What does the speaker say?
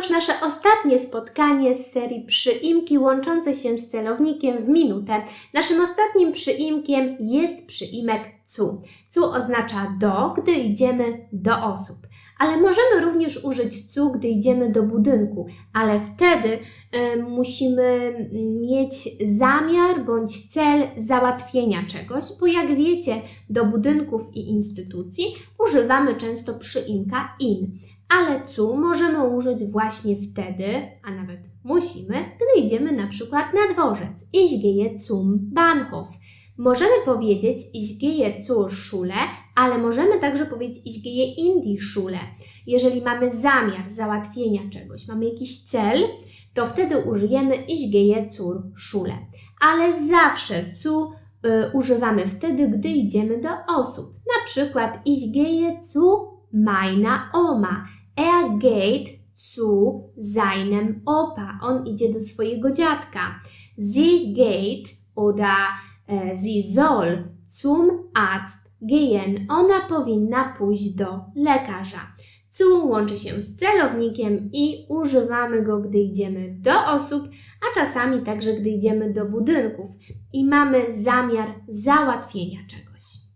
już nasze ostatnie spotkanie z serii przyimki łączące się z celownikiem w minutę. Naszym ostatnim przyimkiem jest przyimek cu. Cu oznacza do, gdy idziemy do osób. Ale możemy również użyć cu, gdy idziemy do budynku, ale wtedy y, musimy mieć zamiar bądź cel załatwienia czegoś, bo jak wiecie, do budynków i instytucji używamy często przyimka in ale cu możemy użyć właśnie wtedy, a nawet musimy, gdy idziemy na przykład na dworzec. Ich gehe zum Bahnhof. Możemy powiedzieć ich gehe zur Schule, ale możemy także powiedzieć ich gehe in die Schule. Jeżeli mamy zamiar załatwienia czegoś, mamy jakiś cel, to wtedy użyjemy ich gehe zur Schule. Ale zawsze cu y, używamy wtedy, gdy idziemy do osób. Na przykład ich gehe zu meiner Oma. Er geht zu seinem Opa. On idzie do swojego dziadka. Sie geht oder e, sie soll zum Arzt gehen. Ona powinna pójść do lekarza. Zu łączy się z celownikiem i używamy go, gdy idziemy do osób, a czasami także, gdy idziemy do budynków i mamy zamiar załatwienia czegoś.